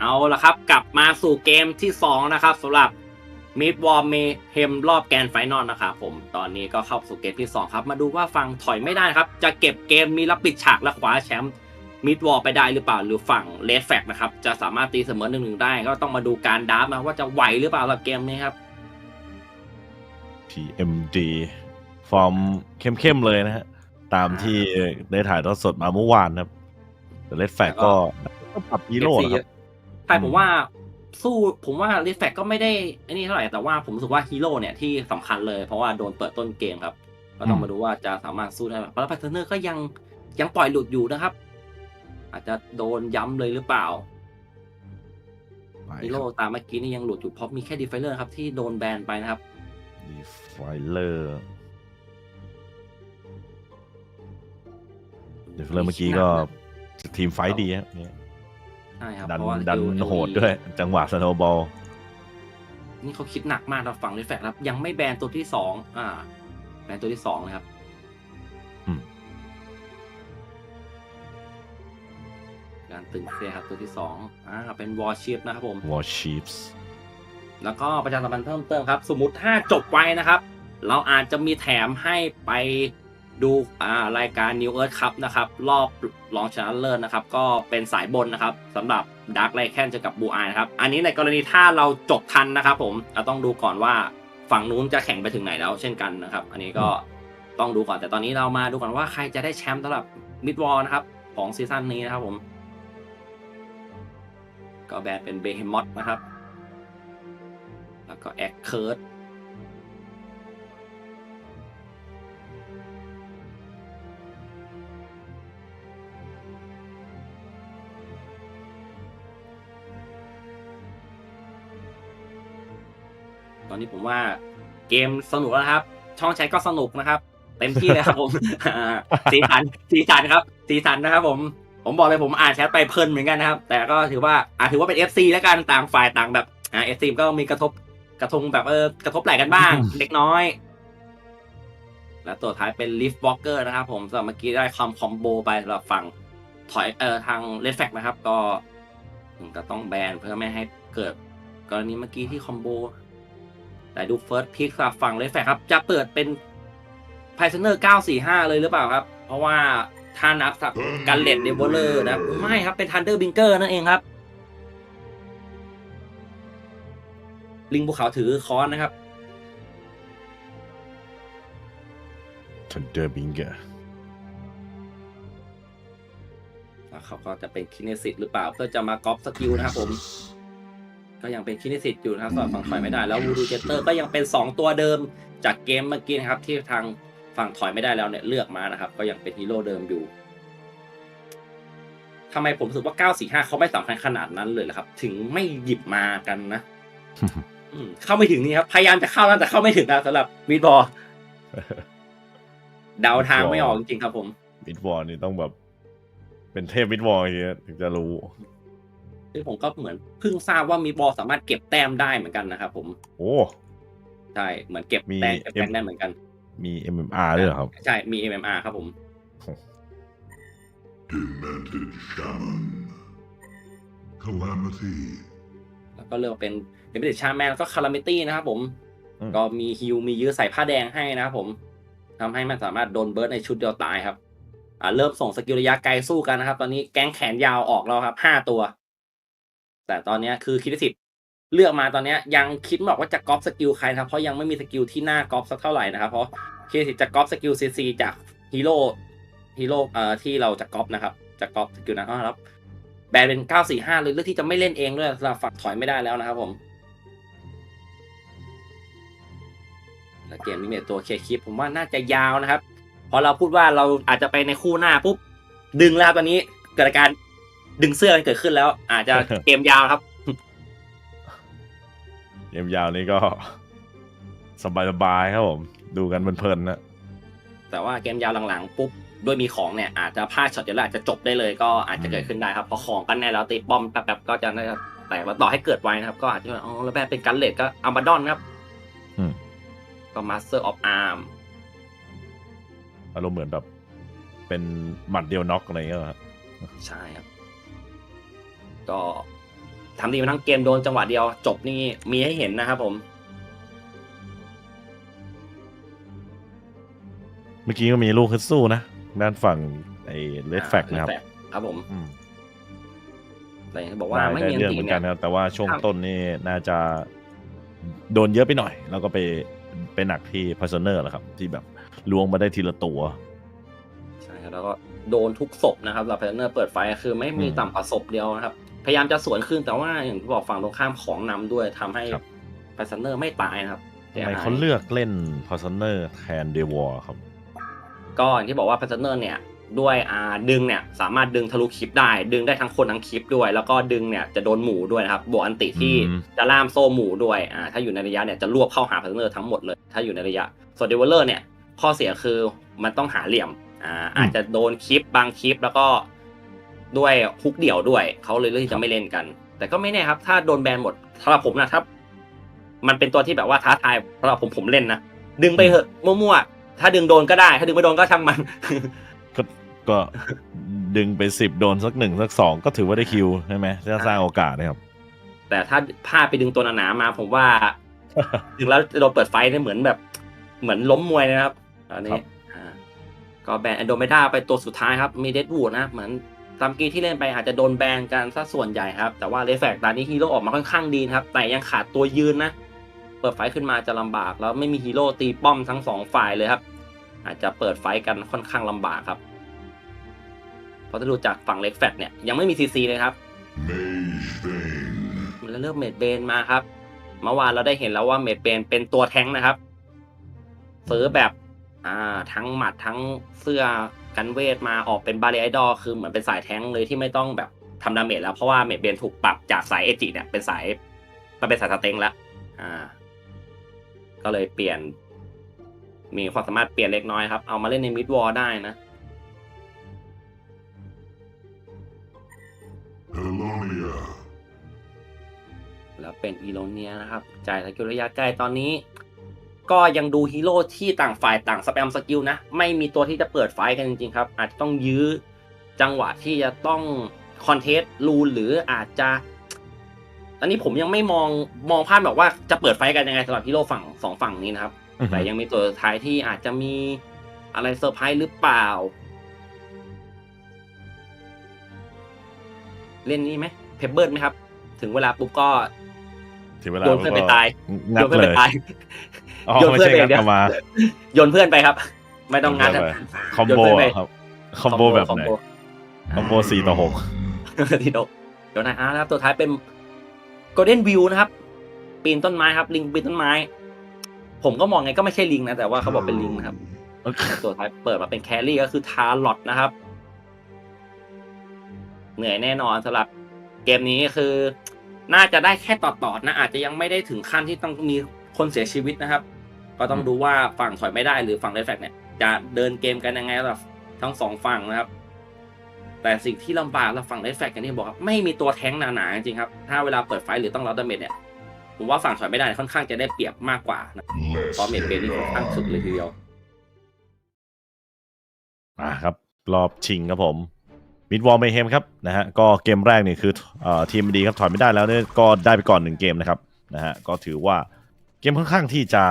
เอาละครับ กลับมาสู่เกมที่ 2 นะครับสำหรับมิดวอร์เมเฮมรอบแกรนด์ไฟนอลนะครับผมตอนนี้ก็เข้าสู่เกมที่ 2 ครับ มาดูว่าฝั่งถอยไม่ได้นะครับ จะเก็บเกมมีรับปิดฉากและคว้าแชมป์มิดวอร์ไปได้หรือเปล่า หรือฝั่งเลดแฟกนะครับ จะสามารถตีเสมอหนึ่งหนึ่งได้ ก็ต้องมาดูการดราฟต์นะว่าจะไหวหรือเปล่าสำหรับเกมนี้ครับ TMD ฟอร์มเข้มๆเลยนะฮะตามที่ได้ถ่ายทอดสดมาเมื่อวานนะครับแต่เลดแฟกก็ก็ปรับฮีโร่ FC นะคเยรับ อะใช่ผมว่าสู้ผมว่ารีแฟกก็ไม่ได้ไอ้นี่เท่าไหร่แต่ว่าผมรู้สึกว่าฮีโร่เนี่ยที่สำคัญเลยเพราะว่าโดนเปิดต้นเกมครับ ก็ต้องมาดูว่าจะสามารถสู้ได้ไหมเพราะพัฒเนอร์ก็ยังยังปล่อยหลุดอยู่นะครับ อาจจะโดนย้ำเลยหรือเปล่าไปฮีครัโร่บตามเมื่อกี้นี่ยังหลุดอยู่เพราะมีแค่ดีไฟเลอร์ครับที่โดนแบนไปนะครับดีไฟเลอร์เดี๋ยวเริ่มเมื่อกี้ก็ทีมไฟท์ดีฮะเนี่ย ใช่ครับดันเพราะว่าดัน LLE โหดด้วย จังหวะสโนบอลนี่เขาคิดหนักมากเราฝั่งรีแฟกครับ ยังไม่แบนตัวที่สองอ่า แบนตัวที่สองนะครับการตึงเคลียร์ครับตัวที่สองอ่าเป็นวอร์ชิพนะครับผมวอร์ชีฟส์แล้วก็ประชาสัมพันธ์เพิ่มเติมครับ สมมติถ้าจบไวนะครับ เราอาจจะมีแถมให้ไป ดูรายการ New Earth ครับนะครับ รอบรองชนะเลิศนะครับ ก็เป็นสายบนนะครับสำหรับ Dark l i แคนเจอกับบูอายนะครับ อันนี้ในกรณีถ้าเราจบทันนะครับผมเราต้องดูก่อนว่าฝั่งนู้นจะแข่งไปถึงไหนแล้วเช่นกันนะครับ อันนี้ก็ต้องดูก่อนแต่ตอนนี้เรามาดูก่อนว่าใครจะได้แชมป์สำหรับมิดวอลนะครับ ของซีซั่นนี้นะครับผม ก็แบนเป็นเบ e ฮมอ t นะครับ แล้วก็แอคเคิร์ด นนี้ผมว่าเกมสนุกแล้วนะครับ ช่องแชทก็สนุกนะครับ เต็มที่เลยครับผมอ่าสีสันสีสันครับสีสันนะครับ ผม ผมบอกเลยผมอ่านแชทไปเพลินเหมือนกันนะครับ แต่ก็ถือว่าอ่าถือว่าเป็น FC แล้วกันต่างฝ่ายต่างแบบอ่า FC ก็มีกระทบกระทงแบบเออกระทบไหล่กันบ้าง เล็กน้อย และตัวท้ายเป็นลิฟต์วอล์กเกอร์นะครับผมสำหรับเมื่อกี้ได้คอมคอมโบไปสำหรับฝั่งถอยเอ่อทางเลดแฟกนะครับ ก็ถึงจะต้องแบนเพื่อไม่ให้เกิด กรณีเมื่อกี้ที่คอมโบ แต่ดูเฟิร์สพิกสำหรับฝั่งเลดแฟกครับ จะเปิดเป็นไพซเนอร์ 945 เลยหรือเปล่าครับ เพราะว่าถ้านับสับกันเลดเดเวลเลอร์นะ ไม่ครับ เป็นทันเดอร์บิงเกอร์นั่นเองครับ ลิงภูเขาถือค้อนนะครับทันเดอร์บิงเกอร์แล้วเขาก็จะเป็นคินเนสิตหรือเปล่าเพื่อจะมาก๊อปสกิลนะครับผม ก็ยังเป็นคินเนสิตอยู่นะครับสำหรับฝั่งถอยไม่ได้แล้ววูดูเจเตอร์ก็ยังเป็น 2 ตัวเดิมจากเกมเมื่อกี้นะครับที่ทางฝั่งถอยไม่ได้แล้วเนี่ยเลือกมานะครับ ก็ยังเป็นฮีโร่เดิมอยู่ทำไมผมรู้สึกว่า 945 เขาไม่สำคัญขนาดนั้นเลยล่ะครับ ถึงไม่หยิบมากันนะอืมเข้าไม่ถึงนี่ครับ พยายามจะเข้าแล้วแต่เข้าไม่ถึงนะสำหรับมิดบอลเดาทางไม่ออกจริงๆครับผมมิดวอลนี่ต้องแบบ เป็นเทพมิดวอลอย่างเงี้ยถึงจะรู้ ซึ่งผมก็เหมือนเพิ่งทราบว่ามีบอลสามารถเก็บแต้มได้เหมือนกันนะครับผมโอ้ใช่เหมือนเก็บมีแต้มเก็บแต้ม M ได้เหมือนกัน มี MMR ด้วยเหรอครับ ใช่มี MMR ครับผม Demented Shaman. Calamity. แล้วก็เลือกเป็นเดบิเดชาแมนแล้วก็คาราเมตี้นะครับผมอืมก็มีฮิวมียื้อใส่ผ้าแดงให้นะครับผมทำให้มันสามารถโดนเบิร์ดในชุดเดียวตายครับอ่าเริ่มส่งสกิลระยะไกลสู้กันนะครับ ตอนนี้แก๊งแขนยาวออกแล้วครับห้าตัว แต่ตอนนี้คือคิดสิทธิ์เลือกมาตอนนี้ยังคิดไม่อกว่าจะก๊อปสกิลใครนะครับ เพราะยังไม่มีสกิลที่น่าก๊อปสักเท่าไหร่นะครับ เพราะคิดสิทธิ์จะก๊อปสกิลซีซีจากฮีโร่ฮีโร่เอ่อที่เราจะก๊อปนะครับ จะก๊อปสกิลนั้นอ้าวครับ แบนเป็น 945เลยเลือกที่จะไม่เล่นเองด้วยสำหรับฝั่งถอยไม่ได้แล้วนะครับผมแล้วเกมนี้เนี่ยตัวเคคิปผมว่าน่าจะยาวนะครับ พอเราพูดว่าเราอาจจะไปในคู่หน้าปุ๊บดึงแล้วครับตอนนี้เกิดอาการ ดึงเสื้อกันเกิดขึ้นแล้ว อาจจะเกมยาวครับ เกมยาวนี้ก็ สบายๆครับผม ดูกันเพลินๆนะแต่ว่าเกมยาวหลังๆปุ๊บด้วยมีของเนี่ยอาจจะพลาดช็อตเดียวแล้วอาจจะจบได้เลยก็อาจจะเกิดขึ้นได้ครับเพราะของกันแน่แล้วตีป้อมแป๊บๆก็จะน่าจะแต่ว่าต่อให้เกิดไวนะครับ ก็อาจจะอ๋อแล้วแบบเป็นกันเลดก็อัมบาดอนครับอืมก็มาสเตอร์ออฟอาร์มอารมณ์เหมือนแบบเป็นหมัดเดียวน็อกอะไรเงี้ยเหรอครับใช่ครับ ก็ทำดีมาทั้งเกมโดนจังหวะเดียวจบนี่มีให้เห็นนะครับผม เมื่อกี้ก็มีลูกฮึดสู้นะ ด้านฝั่งไอ้เลดแฟกนะครับ Red Flag ครับผมอืมแต่อย่างที่บอกว่าได้ไม่ได้มีอันเรื่องตีเหมือนเนี่กัยนนะครับแต่ว่าช่วงครับ ต้นนี่น่าจะโดนเยอะไปหน่อย แล้วก็ไปไปหนักที่พา s เนอร์แหละครับ ที่แบบล้วงมาได้ทีละตัว ใช่ครับแล้วก็โดนทุกศพนะครับเราเพลเนอร์เปิดไฟคือไม่มีอืม ต่ำกว่าศพเดียวนะครับ พยายามจะสวนขึ้นแต่ว่าอย่างที่บอกฝั่งตรงข้ามของนำด้วยทำให้ครับเพลเนอร์ไม่ตายนะครับทำไมเขาเลือกเล่นพา s เนอร์แทนเดวอร์ครับ ก็อย่างที่บอกว่าเพลเนอร์เนี่ยด้วยอ่าดึงเนี่ยสามารถดึงทะลุคลิปได้ ดึงได้ทั้งคนทั้งคลิปด้วย แล้วก็ดึงเนี่ยจะโดนหมูด้วยนะครับบวกอันติที่อืมจะล่ามโซ่หมูด้วยอ่าถ้าอยู่ในระยะเนี่ยจะรวบเข้าหาเพลเนอร์ทั้งหมดเลย ถ้าอยู่ในระยะส่วนเดเวลเลอร์เนี่ยข้อเสียคือมันต้องหาเหลี่ยมอ่าอาจจะโดนคลิปบางคลิปแล้วก็ ด้วยฮุกเดี่ยวด้วย เขาเลยเลือกที่จะไม่เล่นกัน แต่ก็ไม่แน่ครับ ถ้าโดนแบนหมดสำหรับผมนะถ้ามันเป็นตัวที่แบบว่าท้าทายสำหรับผมผมเล่นนะดึงไปเถอะมั่วๆถ้าดึงโดนก็ได้ ถ้าดึงไม่โดนก็ช่างมันก็ก็ดึงไปสิบโดนสักหนึ่งสักสองก็ถือว่าได้คิวใช่ไหมถ้าสร้างโอกาสนะครับ แต่ถ้าพลาดไปดึงตัวหนาๆมา ผมว่าถึงแล้วจะโดนเปิดไฟเนี่ยเหมือนแบบ เหมือนล้มมวยเลยนะครับตอนคนี้รับอ่าก็แบนแอนโดเมดาไปตัวสุดท้ายครับ มีเดดวูดนะ เหมือน ตามกีที่เล่นไปอาจจะโดนแบนกันซะส่วนใหญ่ครับ แต่ว่าเลแฟกตอนนี้ฮีโร่ออกมาค่อนข้างดีนะครับ แต่ยังขาดตัวยืนนะ เปิดไฟขึ้นมาจะลำบาก แล้วไม่มีฮีโร่ตีป้อมทั้งสองฝ่ายเลยครับ อาจจะเปิดไฟกันค่อนข้างลำบากครับ เพราะถ้าดูจากฝั่งเล็กแฟกเนี่ยยังไม่มีซีซีเลยครับ Mage Bane. แล้วเลือกเมดเบนมาครับ เมื่อวานเราได้เห็นแล้วว่าเมดเบนเป็นตัวแท้งค์นะครับซื้อแบบอ่าทั้งหมัดทั้งเสื้อ กันเวทมาออกเป็นบาเรไอดอลคือเหมือนเป็นสายแท้งค์เลยที่ไม่ต้องแบบทำดาเมจแล้วเพราะว่าเมดเบนถูกปรับจากสายเอจิเนี่ยเป็นสายมาเป็นสายสเต็งแล้วอ่า ก็เลยเปลี่ยน มีความสามารถเปลี่ยนเล็กน้อยครับ เอามาเล่นในมิดวอลได้นะ Helonia. แล้วเป็นอีโลเนียนะครับ จ่ายสกิลระยะใกล้ตอนนี้ ก็ยังดูฮีโร่ที่ต่างฝ่ายต่างสแปมสกิลนะ ไม่มีตัวที่จะเปิดไฟท์กันจริงๆครับ อาจจะต้องยื้อจังหวะที่จะต้องคอนเทสต์รูนหรืออาจจะ อันนี้ผมยังไม่มองมองภาพแบบว่าจะเปิดไฟท์กันยังไงสำหรับฮีโร่ฝั่งสองฝั่งนี้นะครับอือฮึแต่ยังมีตัวสุดท้ายที่อาจจะมีอะไรเซอร์ไพรส์หรือเปล่า เล่นนี่ไหมเพเบิร์ไหมครับ ถึงเวลาปุ๊บก็ถึงเวลาโยนเพื่อนไปตายงัโยดนเพื่อนเลไปยตายอ๋อ โยนไม่เพื่อนใช่ไปงัดเดี๋ยวกลับมาโยนเพื่อนไปครับ ไม่ต้องงัดโยนนะเพื่อนไปคอมโบโยนเพื่อนไปอะครับคอมโบแบบไหนคอมโบสี่ต่อหกทีโดเดี๋ยวนะอะแล้วตัวท้ายเป็น Golden View นะครับ ปีนต้นไม้ครับ ลิงปีนต้นไม้ ผมก็มองไงก็ไม่ใช่ลิงนะ แต่ว่าเขาบอกเป็นลิงนะครับแต่ตัวท้ายเปิดมาเป็นแครี่ก็คือทาร์ลอตนะครับ เหนื่อยแน่นอนสำหรับเกมนี้คือ น่าจะได้แค่ต่อต่อๆนะ อาจจะยังไม่ได้ถึงขั้นที่ต้องมี คนเสียชีวิตนะครับ ก็ต้องดูว่าฝั่งถอยไม่ได้หรือฝั่งเรดแฟกเนี่ย จะเดินเกมกันยังไงสำหรับทั้งสองฝั่งนะครับ แต่สิ่งที่ลำบากเราฝั่งเรดแฟกกันที่บอกครับไม่มีตัวแท้งหนาๆจริงๆครับ ถ้าเวลาเปิดไฟท์หรือต้องรับดาเมจเนี่ยผมว่าฝั่งถอยไม่ได้ค่อนข้างจะได้เปรียบมากกว่านะ Let's เพราะเมจเบนนี่ค่อนข้างสุดเลยทีเดียวอ่าครับ รอบชิงครับผมมิดวอลเมเฮมครับนะฮะก็เกมแรกนี่คือเอ่อทีมดีครับถอยไม่ได้แล้วเนี่ยก็ได้ไปก่อนหนึ่งเกมนะครับนะฮะก็ถือว่า เกมค่อนข้างที่จะ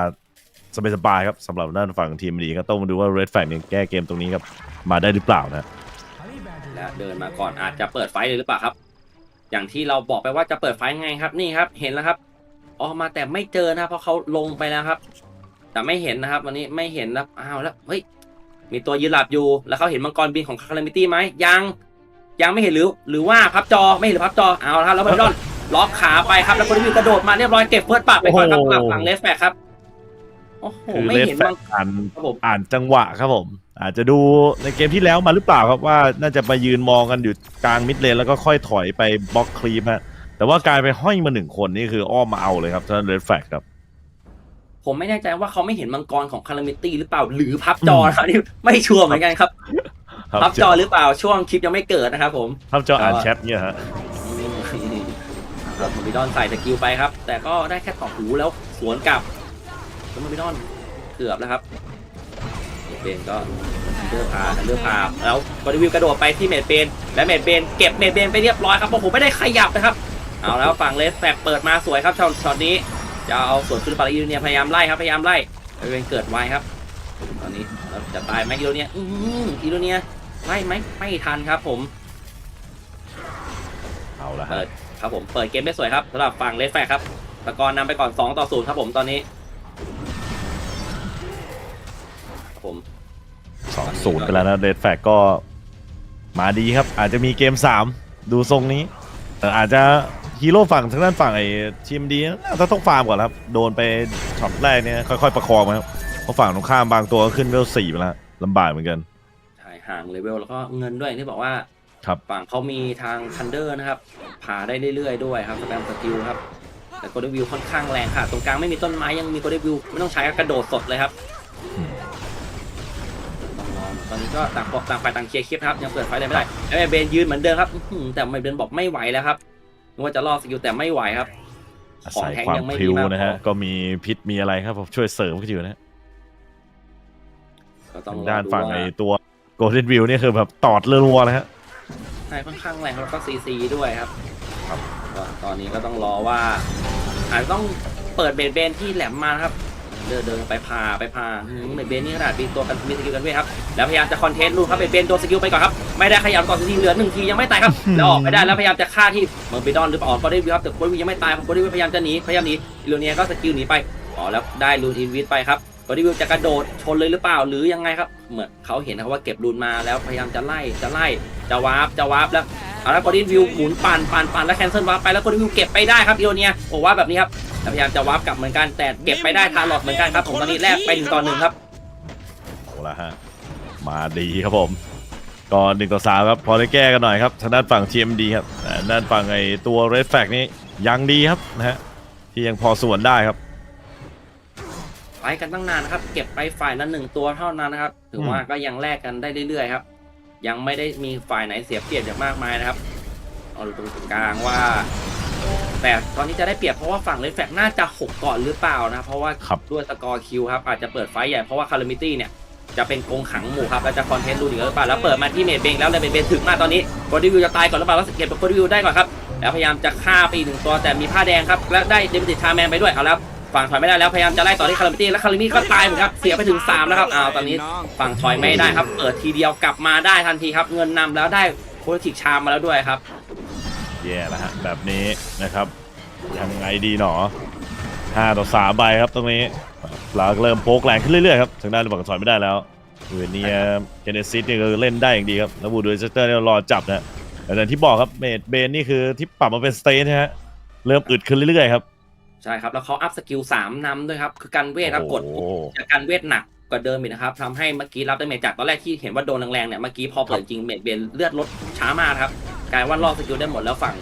สบายๆครับสำหรับด้านฝั่งทีมดีก็ต้องมาดูว่า Red Flag เนี่ยแก้เกมตรงนี้ครับมาได้หรือเปล่านะ และเดินมาก่อนอาจจะเปิดไฟเลยหรือเปล่าครับ อย่างที่เราบอกไปว่าจะเปิดไฟไงครับนี่ครับ เห็นแล้วครับออกมาแต่ไม่เจอนะเพราะเขาลงไปแล้วครับ แต่ไม่เห็นนะครับ วันนี้ไม่เห็นนะอ้าวแล้วเฮ้ยมีตัวยืนหลับอยู่ แล้วเขาเห็นมังกรบินของคารามิตี้ไหมยัง ยังไม่เห็นหรือ หรือว่าพับจอไม่เห็นหรือพับจอเอาละครับแล้วบอลดอน ล็อกขาไปครับ แล้วคนที่อยู่กระโดดมาเรียบร้อยเก็บเฟิร์สปัดไปก่อนครับโอ้โหหลังฝั่งเลสแฟกครับโอ้โหคือไม่ Red เห็น Flag มัง อ่านครับผม อ่านจังหวะครับผม อาจจะดูในเกมที่แล้วมาหรือเปล่าครับว่าน่าจะไปยืนมองกันอยู่กลางมิดเลนแล้วก็ค่อยถอยไปบล็อกคลีปฮะแต่ว่ากลายไปห้อยมาหนึ่งคนนี่คืออ้อมมาเอาเลยครับท่านเรดแฟกครับ ผมไม่แน่ใจว่าเขาไม่เห็นมังกรของคารามิตี้หรือเปล่าหรือพับจอนะครับนี่ไม่ชัวร์เหมือนกันครับ พับจอหรือเปล่าช่วงคลิปยังไม่เกิดนะครับผมพับจออ่านแชทเนี่ยฮะ แล้วโมบิดอนใส่สกิลไปครับ แต่ก็ได้แค่ตอบหูแล้วสวนกลับแล้วโมบิดอนเกือบแล้วครับเมดเบนก็เลือกพาเลือกพาแล้วบริวิวกระโดดไปที่เมดเบนและเมดเบนเก็บเมดเบนไปเรียบร้อยครับโอ้โหไม่ได้ขยับนะครับเอาแล้วฝั่งเลสแฟกเปิดมาสวยครับช็อตช็อตนี้จะเอาสวนคืนปาราอีโรเนียพยายามไล่ครับพยายามไล่ไปเป็นเกิดไวครับ ตอนนี้เราจะตายไหมอีโรเนียอืออีโรเนียไล่ไหมไม่ทันครับผมเอาละฮะเปิด ครับผมเปิดเกมได้สวยครับสำหรับฝั่งเลสแฟกครับตะกอนนำไปก่อน 2 ต่อ0ครับผมตอนนี้ครับผมสองศูนย์ไปแล้วนะเดดแฟกก็มาดีครับ อาจจะมีเกมสามดูทรงนี้แต่อาจจะฮีโร่ฝั่งทางด้านฝั่งไอ้ทีมดีน่าจะต้องฟาร์มก่อนครับ โดนไปช็อตแรกเนี่ยค่อยๆ ประคองมาครับเพราะฝั่งตรงข้ามบางตัวก็ขึ้นเวลสี่ไปแล้วลำบากเหมือนกัน ใช่ห่างเลเวลแล้วก็เงินด้วยอย่างที่บอกว่า ครับฝั่งเขามีทางทันเดอร์นะครับผ่าได้เรื่อยๆด้วยครับสแปมสกิลครับแต่โกลเด้นวิวค่อนข้างแรงค่ะ ตรงกลางไม่มีต้นไม้ยังมีโกลเด้นวิวไม่ต้องใช้กระโดดสดเลยครับอืมต้องรอตอนนี้ก็ต่างบอกต่างฝ่ายต่างเคลียร์คลิปนะครับยังเปิดไฟได้ไม่ได้เอ้ยเบนยืนเหมือนเดิมครับอื้อหือแต่ไม่เบนบอกไม่ไหวแล้วครับนึกว่าจะรอดสกิลแต่ไม่ไหวครับอาของศัยแทงความยังไม่พริ้วมีมากนะฮะพอก็มีพิษมีอะไรครับผมช่วยเสริมก็อยู่นะฮะก็ต้องทางรอด้านดูฝั่งว่าไอ้ตัวโกลเด้นวิวนี่คือแบบตอดเรือรัวเลยฮะ ใช่ค่อนข้างแรงแล้วก็ซีซีด้วยครับครับก็ตอนนี้ก็ต้องรอว่าอาจจะต้องเปิดเบนเบนที่แหลมมานะครับ เดินเดินไปพาไปพาอืมเบนเบนนี่ขนาดมีตัวกันมีสกิลกันเวทครับแล้วพยายามจะคอนเทนต์ลูกครับเบนเบนโดนสกิลไปก่อนครับไม่ได้ขยับก่อนทีเหลือหนึ่งทียังไม่ตายครับแล้วออกไม่ได้แล้วพยายามจะฆ่าที่เมอร์บิดอนหรือเปล่าก็ได้วิวครับแต่โคดวิวยังไม่ตายโคดวิวพยายามจะหนีพยายามหนีอิโรเนียก็สกิลหนีไปอ๋อแล้วได้ลูนอินวิทไปครับโคดวิวจะกระโดดชนเลยหรือเปล่าหรือยังไงครับ เหมือนเขาเห็นนะครับว่าเก็บลูนมาแล้วพยายามจะไล่จะไล่ จะวาร์ปจะวาร์ปแล้วเอาละโกลดินวิวหมุนปั่นปั่นปั่นแล้วแคนเซิลวาร์ปไปแล้วโกลดินวิวเก็บไปได้ครับอีโรเนียโอ้ว่าแบบนี้ครับแต่พยายามจะวาร์ปกลับเหมือนกันแต่เก็บไปได้ทาร์ลอตเหมือนกันครับผมตอนนี้แลกไปหนึ่งต่อหนึ่งครับเอาละฮะมาดีครับผมก่อนหนึ่งต่อสามครับพอได้แก้กันหน่อยครับทางด้านฝั่ง TMD ครับแต่ด้านฝั่งไอ้ตัว Red Flag นี้ยังดีครับนะฮะที่ยังพอส่วนได้ครับไปกันตั้งนานนะครับ เก็บไปฝ่ายละหนึ่งตัวเท่านั้นนะครับ ถือว่าก็ยังแลกกันได้เรื่อยๆครับ ยังไม่ได้มีฝ่ายไหนเสียเปรียบอย่างมากมายนะครับเอาดูตรงกลางว่า แต่ตอนนี้จะได้เปรียบเพราะว่าฝั่งเลนแฟกน่าจะหกก่อนหรือเปล่านะเพราะว่าครับด้วยสกอร์คิวครับอาจจะเปิดไฟท์ใหญ่เพราะว่าคาร์มิตี้เนี่ยจะเป็นกรงขังหมู่ครับแล้วจะคอนเทนต์ดูดีหรือเปล่าแล้วเปิดมาที่เมดเบงแล้วเลยเมดเบงถึงมาตอนนี้โคดิวิวจะตายก่อนหรือเปล่าแล้วสเก็ตโคดิวิวได้ก่อนครับแล้วพยายามจะฆ่าไปอีกหนึ่งตัวแต่มีผ้าแดงครับและได้เดมิติชาแมนไปด้วยเอาแล้ว ฝั่งถอยไม่ได้แล้วพยายามจะไล่ต่อที่คาร์มิตี้แล้วคาร์มิตี้ก็ตายเหมือนครับเสียไปถึงสามแล้วครับอ้าวตอนนี้ฝั่งถอยไม่ได้ครับเปิดทีเดียวกลับมาได้ทันทีครับ เงินนำแล้วได้โพลิติกชามมาแล้วด้วยครับแย่แล้วฮะแบบนี้นะครับยังไงดีหนอ5ต่อ3ใบครับตรงนี้เราเริ่มโป๊กแรงขึ้นเรื่อยๆครับทางด้านฝั่งถอยไม่ได้แล้วเวเนียเจเนซิสนี่ก็เล่นได้อย่างดีครับแล้วบูดูเซสเตอร์เนี่ยรอจับนะแต่ที่บอกครับเมดเบนนี่คือที่ปรับมาเป็นสเตทนะฮะเริ่มอึดขึ้นเรื่อยๆครับ ใช่ครับ แล้วเขาอัพสกิล3นำด้วยครับ คือการเวทครับกดโอ้โหจากการเวทหนักกว่าเดิมอีกนะครับทำให้เมื่อกี้รับดาเมจจากตอนแรกที่เห็นว่าโดนแรงๆเนี่ยเมื่อกี้พอเปิดจริงเมดเบนเลือดลดช้ามากครับกลายว่ารอบสกิลได้หมดแล้วฝั่ง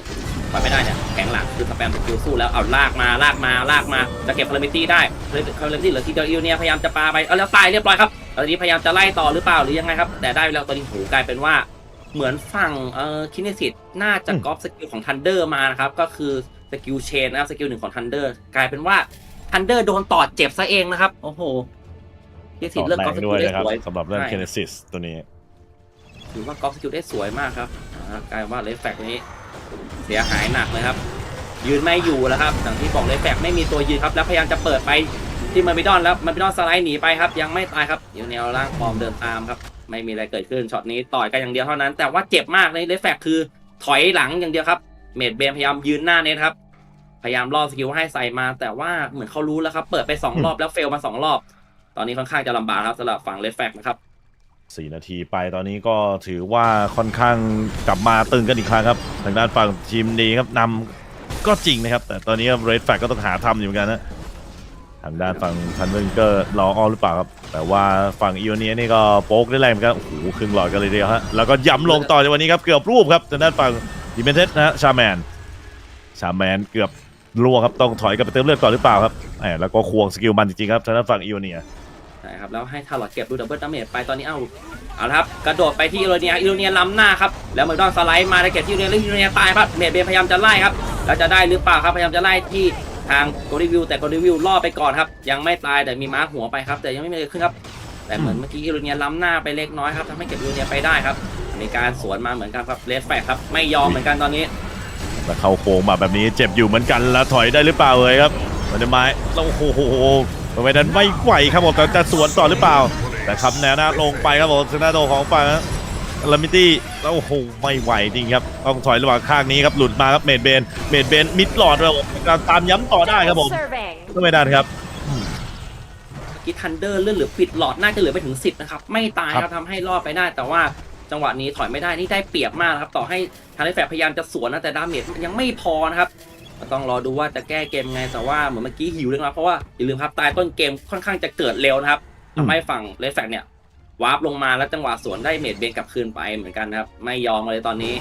ไปไม่ได้เนี่ยแข็งหลังคือสแปมสกิลสู้แล้วเอาลากมาลากมาลากมาจะเก็บคาร์มิตี้ได้คาร์มิตี้เหลือทีเดียวอิวเนี่ยพยายามจะปาไปเอาแล้วตายเรียบร้อยครับตอนนี้พยายามจะไล่ต่อหรือเปล่าหรือยังไงครับ แต่ได้ไปแล้วตอนนี้โหกลายเป็นว่าเหมือนฝั่งเอ่อคินิสิตน่าจะอืมก๊อปสกิลของทันเดอร์มานะครับก็คือ สกิลเชนนะครับสกิลหนึ่งของทันเดอร์กลายเป็นว่าทันเดอร์โดนต่อเจ็บซะเองนะครับ โอ้โหคินิสิต่ตอเลือกแรก๊อปงสกิด้ลวยได้นะครับสวยสำหรับเรื่องใช่เคเนซิสตัวนี้ถือว่าก๊อปสกิลได้สวยมากครับอ่ากลายว่าเลฟแฟกนี้เสียหายหนักเลยครับ ยืนไม่อยู่แล้วครับอย่างที่บอกเลฟแฟกไม่มีตัวยืนครับ แล้วพยายามจะเปิดไปที่มาร์บิดอนแล้วมาร์บิดอนสไลด์หนีไปครับ ยังไม่ตายครับอยู่แนวล่างฟอร์มเดินตามครับ ไม่มีอะไรเกิดขึ้นช็อตนี้ต่อยกันอย่างเดียวเท่านั้น แต่ว่าเจ็บมากเลยเลฟแฟกคือถอยหลังอย่างเดียวครับ เมดเบนพยายามยืนหน้าเน็ตครับ พยายามล่อสกิลให้ใส่มา แต่ว่าเหมือนเขารู้แล้วครับ เปิดไปสองรอบแล้วเฟลมาสองรอบ ตอนนี้ค่อนข้างจะลำบากครับสำหรับฝั่งเลฟแฟกนะครับ4นาทีไปตอนนี้ก็ถือว่าค่อนข้างกลับมาตึงกันอีกครั้งครับทางด้านฝั่งทีมดีครับนำก็จริงนะครับ แต่ตอนนี้เรดแฟกก็ต้องหาทำอยู่เหมือนกันนะทางด้านฝั่งทันเวงเกอร์รอออหรือเปล่าครับแต่ว่าฝั่งอีโอเนียนี่ก็โป๊กได้แรงเหมือนกันโอ้โหครึ่งหลอดกันเลยเดียวฮะแล้วก็ย้ำลงต่อในวันนี้ครับเกือบรูปครับทางด้านฝั่ง ดิเมนเทสนะฮะชาแมน ชาแมนเกือบล่วงครับต้องถอยกลับไปเติมเลือดก่อนหรือเปล่าครับแหมแล้วก็ควงสกิลมันจริงๆครับทางด้านฝั่งอีโอเนีย ใช่ครับแล้วให้ทารลอดเก็บดูดับเบิลดาเมจไปตอนนี้เอ้าเอาละครับกระโดดไปที่อิโรเนียอิโรเนียล้ำหน้าครับแล้วเมอร์ดอนสไลด์มาได้เก็บที่อิโรเนียแล้วอิโรเนียตายครับเมดเบนพยายามจะไล่ครับแล้วจะได้หรือเปล่าครับพยายามจะไล่ที่ทางโกดิวิวแต่โกดิวิวล่อไปก่อนครับยังไม่ตายแต่มีม้าหัวไปครับแต่ยังไม่มีอะไรขึ้นครับแต่เหมือนเมื่อกี้อิโรเนียล้ำหน้าไปเล็กน้อยครับทำให้เก็บอิโรเนียไปได้ครับ มีการสวนมาเหมือนกันครับเลสแฟกครับไม่ยอมเหมือนกันตอนนี้แล้วเข้าโค้งมาแบบนี้เจ็บอยู่เหมือนกันแล้วถอยได้หรือเปล่าเอ่ยครับมันจะไม้แล้วโอ้โหทำไปนั้นไม่ไหวครับผมแต่จะสวนต่อหรือเปล่า แต่คำแนวหน้าลงไปครับผมซนาโดของฝั่งลามิตี้แล้วโอ้โหไม่ไหวจริงครับต้องถอยระหว่างข้างนี้ครับหลุดมาครับเมดเบนเมดเบนมิดหลอดเราตามย้ำต่อได้ครับผมก็ไม่ได้ครับเมื่อกี้ทันเดอร์เลื่อนหลือปิดหลอดน่าจะเหลือไปถึง 10 นะครับ ไม่ตายครับทำให้รอดไปได้แต่ว่า จังหวะนี้ถอยไม่ได้นี่ได้เปรียบมากนะครับต่อให้ทางไดแฟพยายามจะสวนนะแต่ดาเมจยังไม่พอนะครับก็ต้องรอดูว่าจะแก้เกมไงแต่ว่าเหมือนเมื่อกี้หิวเลยนะเพราะว่าอย่าลืมครับตายต้นเกมค่อนข้างจะเกิดเร็วนะครับอืมทำให้ฝั่งเลฟแฟกเนี่ยวาร์ปลงมาแล้วจังหวะสวนได้เมดเบนกลับคืนไปเหมือนกันนะครับไม่ยอมเลยตอนนี้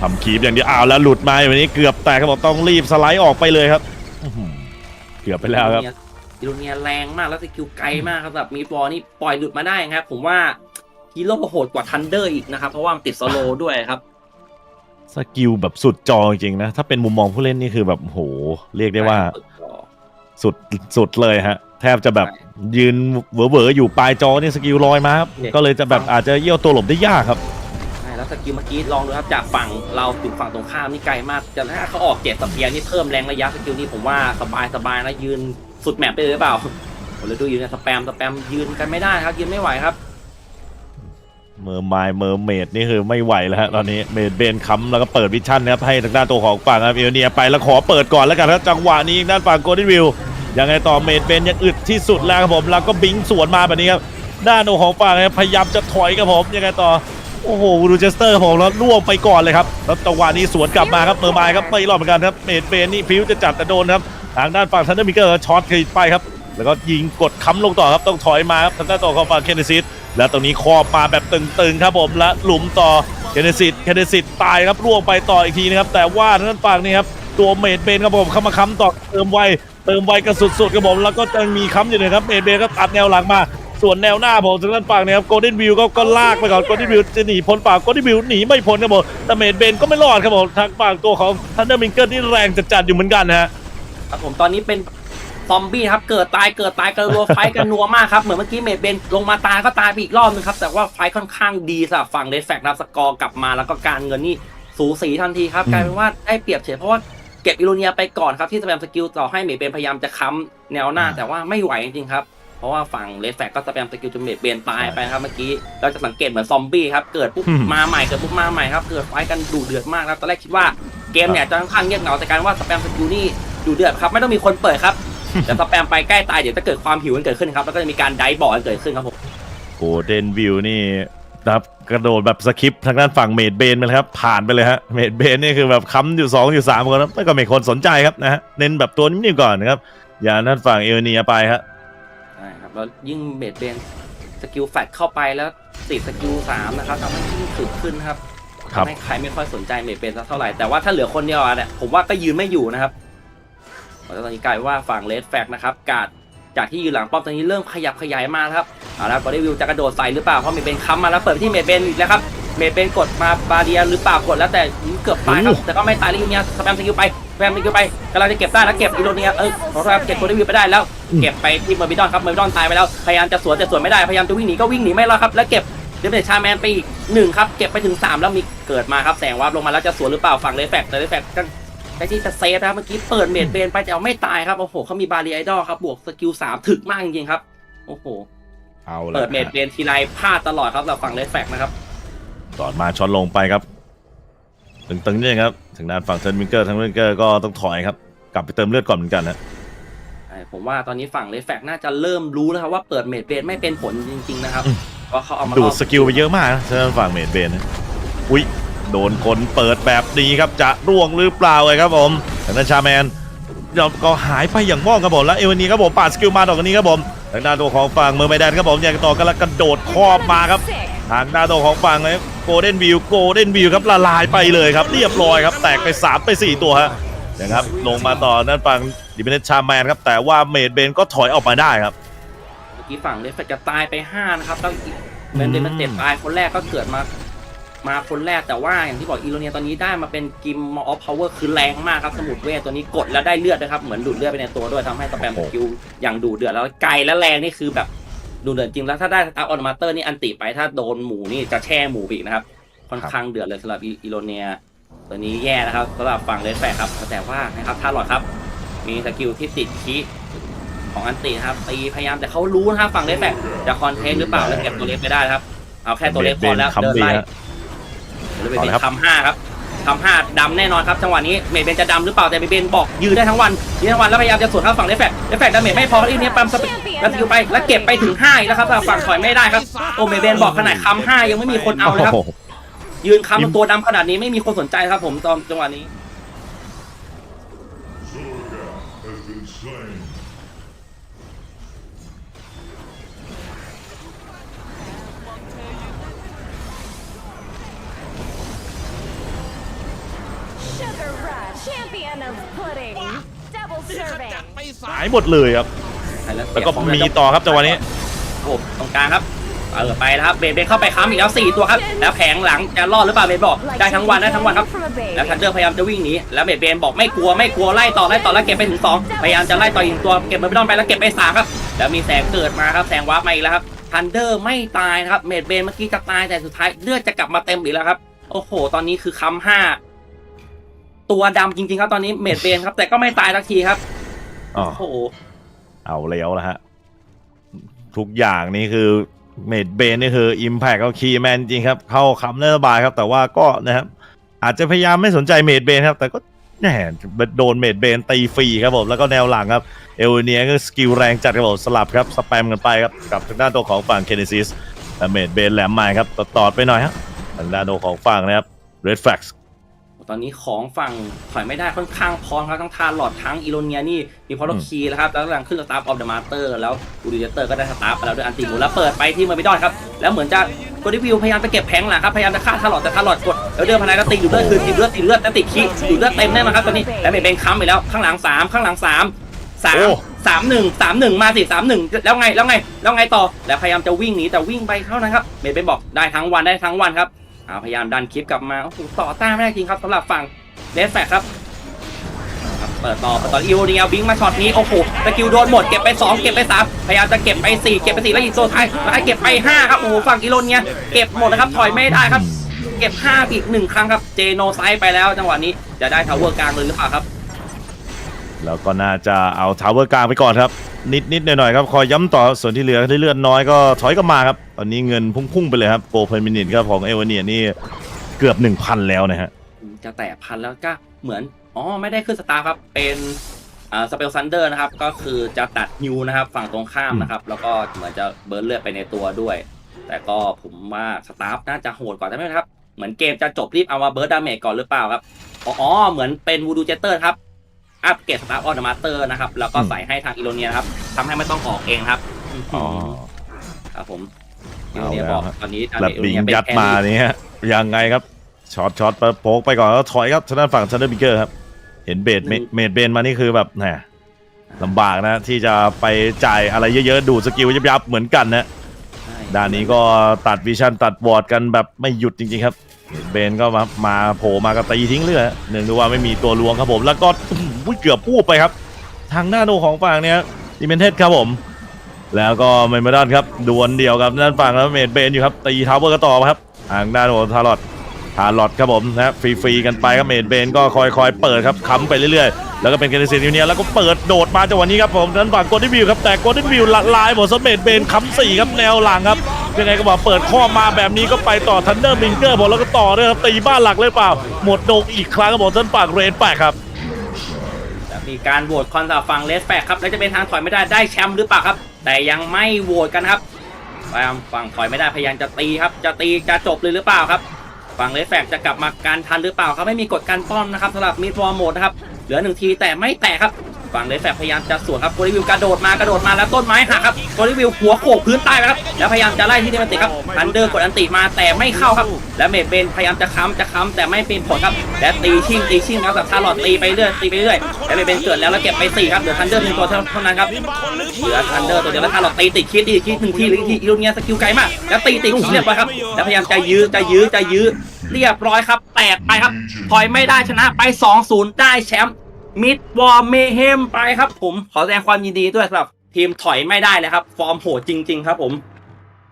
ทำคีบอย่างเดียวอ้าวแล้วหลุดมาอย่างนี้เกือบแตกครับบอกต้องรีบสไลด์ออกไปเลยครับอื้อหือเกือบไปแล้วครับอิ โรเนียแรงมากแล้วสกิลไกลมากครับสำหรับมีบอลนี่ปล่อยหลุดมาได้ครับ ผมว่าฮีโร่โหดกว่าทันเดอร์อีกนะครับ เพราะว่ามันติดสโลว์ด้วยครับ สกิลแบบสุดจอจริงๆนะ ถ้าเป็นมุมมองผู้เล่นนี่คือแบบโห เรียกได้ว่า สุดสุดเลยฮะ แทบจะแบบยืนเหวอๆอยู่ปลายจอนี่สกิลลอยมาครับเนี่ย ก็เลยจะแบบอาจจะเยี่ยวตัวหลบได้ยากครับ ใช่แล้วสกิลเมื่อกี้ลองดูครับจากฝั่งเราถึงฝั่งตรงข้ามนี่ไกลมากแต่ถ้าเขาออกเจ็ดสเปียร์นี่เพิ่มแรงระยะสกิลนี่ผมว่าสบายสบายนะยืน สุดแมปไปเลยหรือเปล่าผมเลยดูอยู่เนี่ยสแปมสแปมยืนกันไม่ได้ครับยืนไม่ไหวครับ เมอร์ไมายเมอร์เมดนี่คือไม่ไหวแล้วฮะตอนนี้เมดเบนค้ำแล้วก็เปิดวิชั่นนะครับให้ทางด้านตัวของฝั่งครับเอลเนียไปแล้วขอเปิดก่อนแล้วกันครับจังหวะนี้ด้านฝั่งโกด้นวิวยังไงต่อเมดเบนยังอึดที่สุดแล้วครับผมแล้วก็บิงสวนมาแบบนี้ครับด้านตัวของฝั่งครับพยายามจะถอยครับผมยังไงต่อโอ้โหวูดูเจสเตอร์ครับผมแล้วล่วงไปก่อนเลยครับแล้วจังหวะนี้สวนกลับมาครับเมอร์ไมายครับไม่รอดเหมือนกันครับเมดเบนนี่พิ้วจะจับแต่โดนครับ ทางด้านฝั่งทันเดอร์มิเกอร์ช็อตคืไปครับ แล้วก็ยิงกดค้ำลงต่อครับต้องถอยมาครับทางด้านต่อของฝั่งเคนเนซิสแล้วตรงนี้คอบมาแบบตึงๆครับผมและหลุมต่อเคนเนซิสเคนเนซิสตายครับร่วงไปต่ออีกทีนะครับ แต่ว่าทางด้านฝั่งนี้ครับตัวเมดเบนครับผมเข้ามาค้ำต่อเติมไวเติมไวกันสุดๆครับผมแล้วก็ยังมีค้ำอยู่นะครับเมดเบนก็ตัดแนวหลังมาส่วนแนวหน้าผมทางด้านฝั่งนี้ครับโกลเด้นวิวก็ก็ลากไปก่อนโกลเด้นวิวจะหนีพ้นปากโกลเด้นวิวหนีไม่พ้นครับผมแต่เมดเบนก็ไม่รอดครับผมทางฝั่งตัวของทันเดอร์มิงเกิลนี่แรงจัดๆอยู่เหมือนกันนะฮะ ครับผมตอนนี้เป็นซอมบี้ครับ เกิดตายเกิดตายกันรัวไฟท์กันนัวมากครับ เหมือนเมื่อกี้เมดเบนลงมาตายก็ตายไปอีกรอบนึงครับ แต่ว่าไฟท์ค่อนข้างดีสำหรับฝั่งเดฟแฟกนะครับสกอร์กลับมาแล้วก็การเงินนี่สูสีทันทีครับอืมกลายเป็นว่าได้เปรียบเฉยเพราะว่าเก็บอิโรเนียไปก่อนครับที่สแปมสกิลต่อให้เมดเบนพยายามจะค้ำแนวหน้า แต่ว่าไม่ไหวจริงๆครับเพราะว่าฝั่งเลฟแฟกก็สแปมสกิลจนเมดเบนตายไปครับเมื่อกี้เราจะสังเกตเหมือนซอมบี้ครับเกิดปุ๊บอืมมาใหม่เกิดปุ๊บมาใหม่ครับเกิดไฟท์กันดุเดือดมากครับตอนแรกคิดว่าเกมเนี่ยจะค่อนข้างเงียบเหงาแต่การว่าสแปมสกิลนี่ ดุเดือดครับไม่ต้องมีคนเปิดครับแต่สแปมไปใกล้ตายเดี๋ยวจะเกิดความหิวกันเกิดขึ้นครับแล้วก็จะมีการไดฟ์บอลกันเกิดขึ้นครับผมโกลเด้นวิวนี่นะครับกระโดดแบบสคิปทางด้านฝั่งเมดเบนไปเลยครับ ผ่านไปเลยฮะเมดเบนนี่คือแบบค้ำอยู่ 2 อยู่3คนนะไม่ก็ไม่คนสนใจครับนะฮะเน้นแบบตัวนิ่มๆก่อนนะครับอย่าด้านฝั่งเอลเนียไปฮะใช่ครับแล้วยิ่งเบดเบนสกิลแฟดเข้าไปแล้วติดสกิลสามนะครับทำให้ยิ่งถึกขึ้นครับครับทำให้ใครไม่ค่อยสนใจเบดเบนสักเท่าไหร่แต่ว่าถ้าเหลือคนเดียวอะเนี่ยผมว่าก็ยืนไม่อยู่นะครับแล้ว ตอนนี้กลายเป็นว่าฝั่งเลดแฟกนะครับกาดจากที่ยืนหลังป้อมตอนนี้เริ่มขยับขยายมาแล้วครับเอาละก็ได้วิวจะกระโดดใส่หรือเปล่าเพราะเมดเบนค้ำมาแล้วเปิดไปที่เมดเบนอีกแล้วครับเมดเป็นกดมาบาเดียหรือเปล่ากดแล้วแต่เกือบตายครับโอ้แต่ก็ไม่ตายลิโอเนียสแปมสกิลไปสแปมสกิลไปกำลังจะเก็บได้แล้วเก็บอีโรเนียเออขอโทษครับเก็บตัวดิวิวไปได้แล้ว เก็บไปที่เมอร์บิดอนครับเมอร์บิดอนตายไปแล้วพยายามจะสวนแต่สวนไม่ได้พยายามจะวิ่งหนีก็วิ่งหนีไม่รอดครับแล้วเก็บเดมเนชาแมนไปอีกหนึ่งครับเก็บไปถึงสามแล้วมีเกิดมาครับแสงวาบลงมาแล้วจะสวนหรือเปล่าฝั่งเลฟแฟกแต่เลฟแฟก ก็ได้ที่จะเซฟนะครับเมื่อกี้เปิดเมดเบนไปแต่เอาไม่ตายครับ โอ้โหเขามีบาเรียไอดอลครับ บวกสกิลสามถึกมากจริงๆครับ โอ้โห เอาละเปิดเมดเบนทีไรพลาดตลอดครับสำหรับฝั่งเลฟแฟกนะครับก่อนมาช็อตลงไปครับ ตึงๆนี่ครับทางด้านฝั่งเทอร์มิงเกอร์ทางเทอร์มิงเกอร์ก็ต้องถอยครับ กลับไปเติมเลือดก่อนเหมือนกันนะใช่ผมว่าตอนนี้ฝั่งเลฟแฟกน่าจะเริ่มรู้แล้วครับว่าเปิดเมดเบนไม่เป็นผลจริง ๆ นะครับอืมเพราะเขาเอามาดูล่ดอสกิลไปเยอะมากนะทางด้านฝั่งเมดเบนนะอุ้ย โดนคนเปิดแบบนี้ครับจะร่วงหรือเปล่าเลยครับผมทางด้านชาแมนก็หายไปอย่างว่องครับผมแล้วเอวันนี้ครับผมปาดสกิลมาดอกนี้ครับผมทางด้านตัวของฝั่งเมอร์ไมแดนครับผมยังต่อกันแล้วกระโดดครอบมาครับ ทางด้านตัวของฝั่งเลยโกลเด้นวิวโกลเด้นวิวครับละลายไปเลยครับ เรียบร้อยครับแตกไป 3 ไป 4 ตัวฮะนะครับลงมาต่อด้านฝั่งดิเมเนชาแมนครับ แต่ว่าเมดเบนก็ถอยออกมาได้ครับเมื่อกี้ฝั่งเลฟแฟกจะตายไป 5 นะครับแล้วอีกเมนเดมันเต็ดตายคนแรกก็เกิดมา มาคนแรกแต่ว่าอย่างที่บอกอีโรเนียตอนนี้ได้มาเป็นกิมมออฟพาวเวอร์คือแรงมากครับสมุดเวทตัวนี้กดแล้วได้เลือดนะครับเหมือนดูดเลือดไปในตัวด้วยทำให้สแปมโอ้สโหกิลอย่างดูดเดือดแล้วไกลและแรงนี่คือแบบดูเดือดจริงแล้วถ้าได้สตาร์ออนมาเตอร์นี่อันติไปถ้าโดนหมูนี่จะแช่หมูไปอีกนะครับค่อนข้างเดือดเลยสำหรับอีอีโรเนียตัวนี้แย่นะครับสำหรับฝั่งเลสแฟกครับแต่ว่านะครับท่าหลอดครับ มีสกิลที่ติดคีของอันตินะครับตีพยายามแต่เขารู้นะครับฝั่งเลสแฟกจะคอนเทนต์หรือเปล่าแล้วเก็บตัวเล็กไปได้ครับเอาแค่ตัวเล็กพอแล้วคำเดินดีไล่ฮะ เดี๋ยวไปเป็นเอาละครับคำห้าครับคำห้าดำแน่นอนครับจังหวะนี้เมดเบนจะดำหรือเปล่าแต่เมดเบนบอกยืนได้ทั้งวันยืนทั้งวันแล้วพยายามจะสวนเข้าฝั่งเลสแฟกเลสแฟกดาเมจไม่พอที่นี้ปั๊มสปีดแล้วสกิลไปแล้วเก็บไปถึงห้าอีกแล้วครับแต่ฝั่งถอยไม่ได้ครับโอเมดเบนบอกขนาดคำห้ายังไม่มีคนเอาเลยครับโโหยืนค้ำตัวดำขนาดนี้ไม่มีคนสนใจครับผมตอนจังหวะนี้ Sugar Rush, champion of pudding, double serving. หายหมดเลยครับแล้วก็มีต่อครับจังหวะนี้ โอ้ตรงกลางครับเออไปแล้วครับเบนเบนเข้าไปค้ำอีกแล้วสี่ตัวครับ แล้วแผงหลังจะรอดหรือเปล่าเบนบอก ได้ทั้งวันได้ทั้งวันครับ แล้วทันเดอร์พยายามจะวิ่งหนีแล้วเบนเบนบอกไม่กลัวไม่กลัวไล่ต่อไล่ต่อแล้วเก็บไปถึงสองพยายามจะไล่ต่ออีกตัวเก็บเบอร์ไม่ต้องไปแล้วเก็บไปสามครับแล้วมีแสงเกิดมาครับแสงวาร์ปมาอีกแล้วครับทันเดอร์ไม่ตายนะครับเมดเบนเมื่อกี้จะตายแต่สุดท้ายเลือดจะกลับมาเต็มอีกแล้วครับโอ้โห ตอนนี้คือค้ำห้า ตัวดำจริงๆครับตอนนี้เมดเบนครับ แต่ก็ไม่ตายสักทีครับอ๋อโอ้โหเอาแล้วนะฮะ ทุกอย่างนี่คือเมดเบนนี่คือ Impact เขาคีย์แมนจริงครับ เข้าคำได้สบายครับ แต่ว่าก็นะครับ อาจจะพยายามไม่สนใจเมดเบนครับ แต่ก็แหมโดนเมดเบนตีฟรีครับผมแล้วก็แนวหลังครับเอลเนียก็สกิลแรงจัดครับผมสลับครับสแปมกันไปครับกับทางด้านตัวของฝั่งเคเนซิสแต่เมดเบนแหลมใหม่ครับตอดๆไปหน่อยครับทางด้านตัวของฝั่งนะครับเรดแฟกซ์ ตอนนี้ของฝั่งถอยไม่ได้ค่อนข้างพร้อมครับทั้งทานหลอดทั้งอีโรเนียนี่มีพอลคีแล้วครับแล้วกำลังขึ้นสตาร์ฟออฟเดอะมาสเตอร์แล้วอูดิเตอร์ก็ได้สตาร์ฟไปแล้วด้วยอันติมูแล้วเปิดไปที่เมอร์บิดอนครับแล้วเหมือนจะโกดิวิวพยายามจะเก็บแผงหลังครับพยายามจะฆ่าทานหลอดแต่ทานหลอดกดแล้วเดินพนันก็ตีอยู่เลือดคือตีเลือดตีเลือดแล้วติดคีอยู่เลือดเต็มแน่นอนครับตอนนี้แล้วเมย์เบนค้ำไปแล้วข้างหลังสามข้างหลังสามสามโอ้สามหนึ่งสามหนึ่งมาสิสามหนึ่งแล้วไงแล้วไงแล้วไงต่อแล้วพยายามจะวิ่งหนีแต่วิ่งไปเท่านั้นครับเมย์เบนบอกได้ทั้งวันได้ทั้งวันครับ อ่าพยายามดันคลิปกลับมาโอ้โหต่อต้านไม่ได้จริงครับสำหรับฝั่งเลสแฟกครับครับ เปิดต่อเปิดต่ออีโอเนียบิงมาช็อตนี้โอ้โหสกิลโดนหมดเก็บไป 2 เก็บไป 3 พยายามจะเก็บไป 4 เก็บไป 4 แล้วอีกโซนท้ายแล้วเก็บไป 5 ครับโอ้โหฝั่งอีโรเนียเก็บหมดนะครับถอยไม่ได้ครับ เก็บ 5 อีก 1 ครั้งครับเจโนไซด์ไปแล้วจังหวะนี้จะได้ทาวเวอร์กลางเลยหรือเปล่าครับ แล้วก็น่าจะเอาทาวเวอร์กลางไปก่อนครับ นิดนิดหน่อยหน่อยๆครับคอยย้ำต่อส่วนที่เหลือที่เลือดน้อยก็ถอยกลับมาครับ ตอนนี้เงินพุ่งๆไปเลยครับโปรเพนมินิตครับของเอเวเนียนี่เกือบ 1,000 แล้วนะฮะจะแตะพันแล้วก็เหมือนอ๋อไม่ได้ขึ้นสตาร์ครับเป็นอ่าสเปลซันเดอร์นะครับก็คือจะตัดฮิวนะครับฝั่งตรงข้ามนะครับแล้วก็เหมือนจะเบิร์นเลือดไปในตัวด้วย แต่ก็ผมว่าสตาร์ฟน่าจะโหดกว่าใช่ไหมครับเหมือนเกมจะจบรีบเอามาเบิร์ดดาเมจก่อนหรือเปล่าครับอ๋ออ๋อเหมือนเป็นวูดูเจเตอร์ครับ อัปเกรดสตาร์ฟออเดอร์มาสเตอร์นะครับ แล้วก็อืมใส่ให้ทางอีโรเนียนะครับทำให้ไม่ต้องออกเองครับอ๋อ ครับผมอีโรเนียบอกตอนนี้ทางแบบอีโรบิงเนียเป็นยัดแค่มานี้นี่ฮะยังไงครับช็อตช็อตโพกไปก่อนแล้วถอยครับทางด้านฝั่งทันเดอร์บิเกอร์ครับ เห็นเบดเมเมดเบนมานี่คือแบบแหมลำบากนะ ที่จะไปจ่ายอะไรเยอะๆ ดูดสกิลยับๆเหมือนกันนะ ใช่ด้านนี้ก็ตัดวิชั่นตัดวอร์ดกันแบบไม่หยุดจริงๆครับ เบนก็มามาโผล่มากระตีทิ้งเรือเนื่องด้วยว่าไม่มีตัวลวงครับผม แล้วก็ อื้เกือบพูดไปครับ ทางหน้าโนของฝั่งเนี้ยดิเมนเทสครับผม แล้วก็เมมเบอร์ดอนครับดวลเดียวกับด้านฝั่งแล้วเมดเบนอยู่ครับตีทาวเวอร์ก็ต่อครับทางด้านของทารอดทารอดครับผมนะฟรีๆกันไปครับเมดเบนก็คอยคอยเปิดครับค้ำไปเรื่อยๆ แล้วก็เป็นเกนเซนยูเนียแล้วก็เปิดโดดมาจังหวะนี้ครับผมด้านฝั่งโกลเด้นวิวครับแต่โกลเด้นวิวละลายหมดสเมดเบนค้ำสี่ครับแนวหลังครับยังไงก็บอกเปิดข้อมาแบบนี้ก็ไปต่อทันเดอร์บิงเกอร์ผมแล้วก็ต่อด้วยครับตีบ้านหลักเลยเปล่า หมดโดงอีกครั้งครับผมด้านฝั่งเรนแปกครับ มีการโหวตคอนสำหรับฝั่งเลสแฟกครับแล้วจะเป็นทางถอยไม่ได้ได้แชมป์หรือเปล่าครับ แต่ยังไม่โหวตกันครับพยายามฝั่งถอยไม่ได้พยายามจะตีครับ จะตีจะจบเลยหรือเปล่าครับ ฝั่งเลสแฟกจะกลับมาการทันหรือเปล่าครับไม่มีกฎการป้อมนะครับสำหรับมิดวอร์โหมดนะครับเหลือหนึ่งทีแต่ไม่แตกครับ ฝั่งเลสแฟกพยายามจะสวนครับโกลิวิวกระโดดมากระโดดมาแล้วต้นไม้หักครับโกลิวิวหัวโขกพื้นใต้ไปครับแล้วพยายามจะไล่ที่เดมันติครับทันเดอร์กดอันติมาแต่ไม่เข้าครับ และเมดเบนพยายามจะค้ำจะค้ำแต่ไม่เป็นผลครับและตีชิงตีชิงครับแบบชาร์ลอตตีไปเรื่อยตีไปเรื่อยและเมดเบนเกิดแล้วแล้วเก็บไปสี่ครับเหลือทันเดอร์เพียงตัวเท่านั้นครับเหลือทันเดอร์ตัวเดียวแล้วชาร์ลอตตีติดคิดตีคิดหนึ่งทีหรืออีกทีอีลูเนียสกิลไกลมากแล้วตีติดเรียบร้อยครับแล้วพยายามจะยื้อจะยื้อจะยื้อเรียบร้อยครับแตกไปครับถอยไม่ได้ชนะไป 2-0 ได้แชมป์ มิดวอร์เมเฮมไปครับผมขอแสดงความยินดีด้วยสำหรับ ทีมถอยไม่ได้เลยครับ ฟอร์มโหดจริง ๆ ครับผม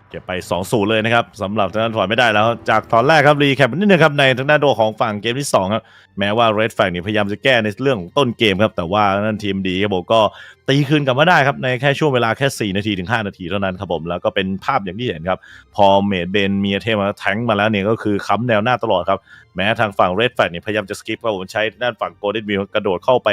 เก็บไป2-0เลยนะครับสำหรับทางด้านถอยไม่ได้แล้ว จากตอนแรกครับรีแคปนิดนึงครับในทางด้านโดของฝั่งเกมที่2ครับแม้ว่าเรดแฟงนี่พยายามจะแก้ในเรื่องของต้นเกมครับแต่ว่านั่นทีมดีครับผมก็ตีคืนกลับมาได้ครับ ในแค่ช่วงเวลาแค่ 4 นาทีถึง 5 นาทีเท่านั้นครับผม แล้วก็เป็นภาพอย่างที่เห็นครับ พอเมดเบนมีเทมาแทงมาแล้วเนี่ยก็คือค้ำแนวหน้าตลอดครับ แม้ทางฝั่ง Red Flag เนี่ยพยายามจะสกิปครับผมใช้ด้านฝั่ง Golden Mill กระโดดเข้าไป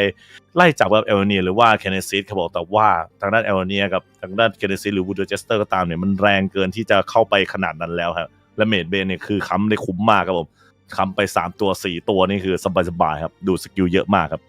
ไล่จับกับเอลเนียหรือว่าเคนเนซิสครับผมแต่ว่าทางด้านเอลเนียกับทางด้านเคนเนซิสหรือวูดเจสเตอร์ก็ตามเนี่ยมันแรงเกินที่จะเข้าไปขนาดนั้นแล้วครับและเมดเบนเนี่ยคือค้ำได้คุ้มมากครับผมค้ำไป 3 ตัว 4 ตัวนี่คือสบายๆครับดูสกิลเยอะมากครับ